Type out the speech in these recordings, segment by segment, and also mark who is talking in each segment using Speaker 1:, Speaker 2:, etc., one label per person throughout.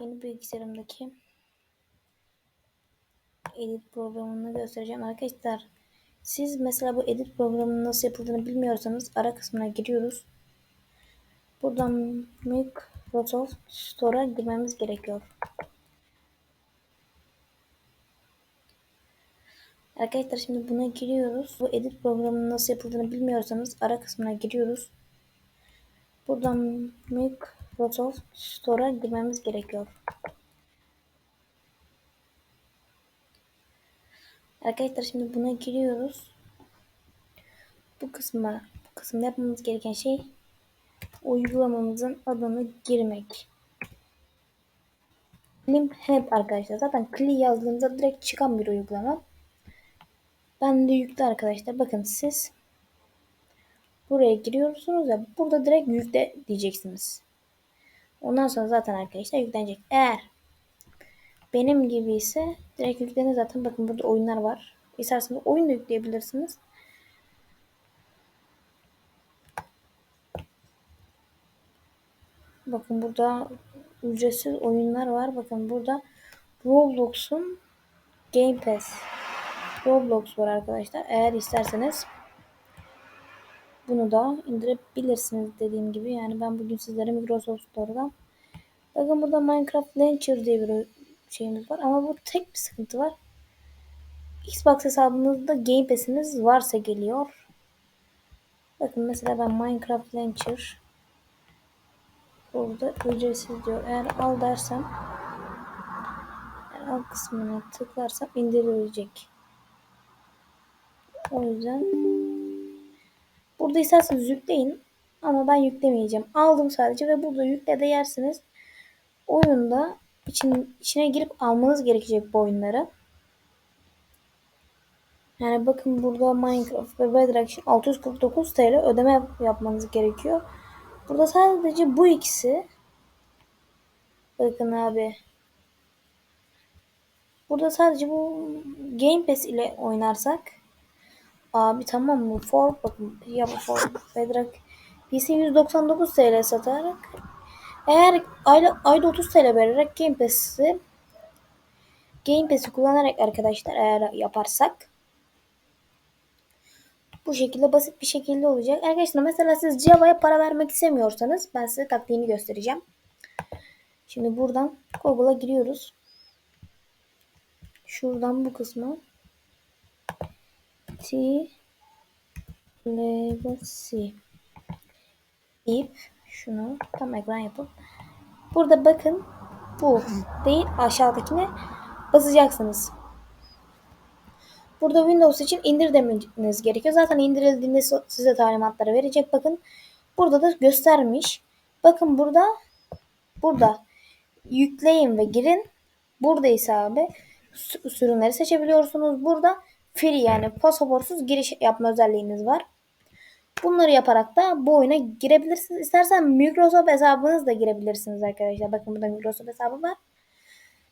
Speaker 1: yeni bilgisayarımdaki edit programını göstereceğim arkadaşlar. Siz mesela bu edit programının nasıl yapıldığını bilmiyorsanız ara kısmına giriyoruz. Buradan Microsoft Store'a girmemiz gerekiyor. Arkadaşlar şimdi buna giriyoruz. Bu edit programının nasıl yapıldığını bilmiyorsanız ara kısmına giriyoruz. Buradan Microsoft Store'a girmemiz gerekiyor. Arkadaşlar şimdi buna giriyoruz. Bu kısma bu kısımda yapmamız gereken şey uygulamamızın adını girmek. Klim hep arkadaşlar. Zaten Kli yazdığınızda direkt çıkan bir uygulama. Ben de yükle arkadaşlar. Bakın siz buraya giriyorsunuz ya burada direkt yükle diyeceksiniz. Ondan sonra zaten arkadaşlar yüklenecek. Eğer benim gibi ise direkt yüklenir zaten. Bakın burada oyunlar var. İsterseniz oyun da yükleyebilirsiniz. Bakın burada ücretsiz oyunlar var. Bakın burada Roblox'un Game Pass Roblox var arkadaşlar. Eğer isterseniz bunu da indirebilirsiniz dediğim gibi. Yani ben bugün sizlere Microsoft Store'dan bakın burada Minecraft Launcher diye bir şeyimiz var. Ama bu tek bir sıkıntı var. Xbox hesabınızda Game Pass'iniz varsa geliyor. Bakın mesela ben Minecraft Launcher burada ücretsiz diyor. Eğer al dersem eğer al kısmına tıklarsam indirilecek. O yüzden burada isterseniz yükleyin. Ama ben yüklemeyeceğim. Aldım sadece ve burada yükle de yersiniz. Oyunda için, içine girip almanız gerekecek bu oyunları. Yani bakın burada Minecraft ve Bedrock için 649 TL ödeme yapmanız gerekiyor. Burada sadece bu ikisi. Bakın abi. Burada sadece bu Game Pass ile oynarsak Abi tamam mı? For bakın ya for Bedrock PC 199 TL satarak eğer ayda, ayda 30 TL vererek Game Pass'i Game Pass'i kullanarak arkadaşlar eğer yaparsak bu şekilde basit bir şekilde olacak. Arkadaşlar mesela siz Java'ya para vermek istemiyorsanız ben size taktiğini göstereceğim. Şimdi buradan Google'a giriyoruz. Şuradan bu kısmı T Legacy deyip şunu tam ekran yapıp burada bakın bu değil aşağıdakine basacaksınız. Burada Windows için indir demeniz gerekiyor. Zaten indirildiğinde size talimatları verecek. Bakın burada da göstermiş. Bakın burada burada yükleyin ve girin. Burada ise abi sürümleri seçebiliyorsunuz. Burada free yani pasaportsuz giriş yapma özelliğiniz var. Bunları yaparak da bu oyuna girebilirsiniz. İstersen Microsoft hesabınızla girebilirsiniz arkadaşlar. Bakın burada Microsoft hesabı var.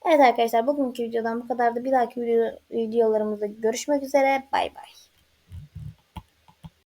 Speaker 1: Evet arkadaşlar bugünkü videodan bu kadardı. Bir dahaki video, videolarımızda görüşmek üzere. Bay bay.